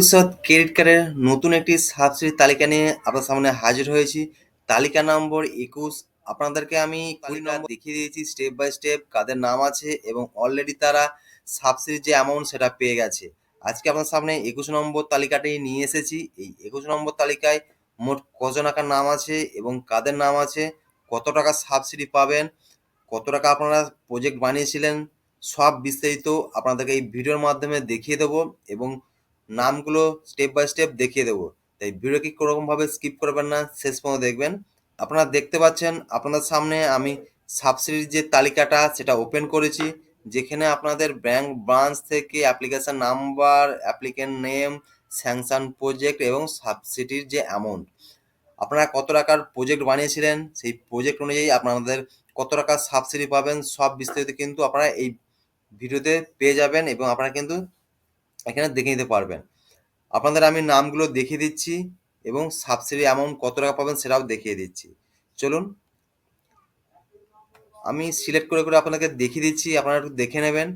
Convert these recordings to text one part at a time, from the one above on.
ভবিষ্যৎ ক্রেডিট কার্ডের নতুন একটি সাবসিডির তালিকা নিয়ে আপনার সামনে হাজির হয়েছি। তালিকা নম্বর একুশ। আপনাদেরকে আমি দেখিয়ে দিয়েছি। স্টেপ বাই স্টেপ কাদের নাম আছে এবং অলরেডি তারা সাবসিডির যে অ্যামাউন্ট সেটা পেয়ে গেছে। আজকে আপনার সামনে একুশ নম্বর তালিকাটি নিয়ে এসেছি। এই একুশ নম্বর তালিকায় মোট কজন টাকার নাম আছে এবং কাদের নাম আছে, কত টাকা সাবসিডি পাবেন, কত টাকা আপনারা প্রজেক্ট বানিয়েছিলেন, সব বিস্তারিত আপনাদেরকে এই ভিডিওর মাধ্যমে দেখিয়ে দেবো এবং নামগুলো স্টেপ বাই স্টেপ দেখিয়ে দেবো। তাই ভিডিও ভিডিওকে কোনোরকমভাবে স্কিপ করবেন না, শেষ পর্যন্ত দেখবেন। আপনারা দেখতে পাচ্ছেন, আপনাদের সামনে আমি সাবসিডির যে তালিকাটা, সেটা ওপেন করেছি। যেখানে আপনাদের ব্যাংক ব্রাঞ্চ থেকে application number applicant name sanction project এবং সাবসিডির যে অ্যামাউন্ট আপনারা কত টাকার প্রজেক্ট বানিয়েছিলেন, সেই প্রজেক্ট অনুযায়ী আপনাদের কত টাকা সাবসিডি পাবেন, সব বিস্তারিত কিন্তু আপনারা এই ভিডিওতে পেয়ে যাবেন এবং আপনারা কিন্তু এখানে দেখে নিতে পারবেন। আপনাদের আমি নামগুলো দেখিয়ে দিচ্ছি এবং সাবসিডি অ্যামাউন্ট কত টাকা পাবেন সেটাও দেখিয়ে দিচ্ছি। চলুন, আমি সিলেক্ট করে করে আপনাকে দেখিয়ে দিচ্ছি, আপনারা একটু দেখে নেবেন।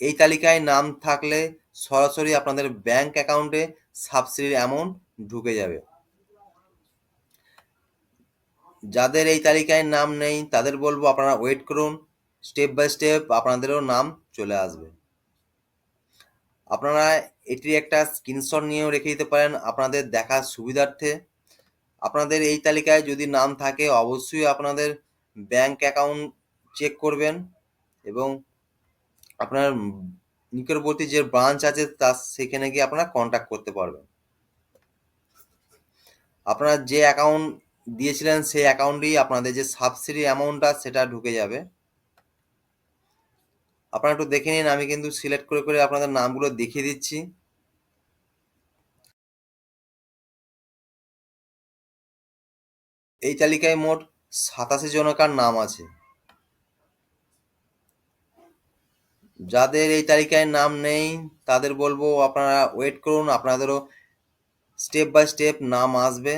এই তালিকায় নাম থাকলে সরাসরি আপনাদের ব্যাংক অ্যাকাউন্টে সাবসিডির অ্যামাউন্ট ঢুকে যাবে। যাদের এই তালিকায় নাম নেই, তাদের বলব আপনারা ওয়েট করুন। স্টেপ বাই স্টেপ আপনাদেরও নাম চলে আসবে। আপনারা এটির একটা স্ক্রিনশট নিয়েও রেখে দিতে পারেন আপনাদের দেখার সুবিধার্থে। আপনাদের এই তালিকায় যদি নাম থাকে, অবশ্যই আপনাদের ব্যাংক অ্যাকাউন্ট চেক করবেন এবং আপনার নিকটবর্তী যে ব্রাঞ্চ আছে, তার সেখানে গিয়ে আপনারা কন্ট্যাক্ট করতে পারবেন। আপনারা যে অ্যাকাউন্ট দিয়েছিলেন, সেই অ্যাকাউন্টেই আপনাদের যে সাবসিডি অ্যামাউন্টটা সেটা ঢুকে যাবে। আপনারা একটু দেখে নিন, আমি কিন্তু সিলেক্ট করে করে আপনাদের নামগুলো দেখিয়ে দিচ্ছি। এই তালিকায় মোট সাতাশি জনকার নাম আছে। যাদের এই তালিকায় নাম নেই, তাদের বলব আপনারা ওয়েট করুন, আপনাদেরও স্টেপ বাই স্টেপ নাম আসবে।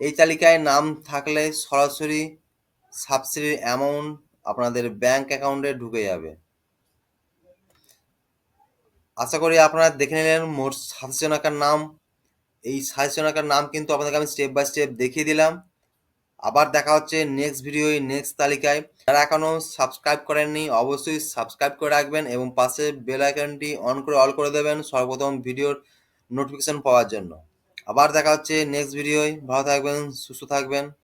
এই তালিকায় নাম থাকলে সরাসরি সাবসিডির অ্যামাউন্ট আপনাদের ব্যাংক অ্যাকাউন্টে ঢুকে যাবে। আশা করি আপনারা দেখে নিলেন মোট সাতাশ জনাকার নাম। এই সাতাশ জনাকার নাম কিন্তু আপনাদেরকে আমি স্টেপ বাই স্টেপ দেখিয়ে দিলাম। আবার দেখা হচ্ছে নেক্সট ভিডিও নেক্সট তালিকায়। যারা এখনও সাবস্ক্রাইব করেননি, অবশ্যই সাবস্ক্রাইব করে রাখবেন এবং পাশে বেল আইকনটি অন করে অল করে দেবেন সর্বপ্রথম ভিডিওর নোটিফিকেশন পাওয়ার জন্য। আবার দেখা হচ্ছে নেক্সট ভিডিওয় ভালো থাকবেন, সুস্থ থাকবেন।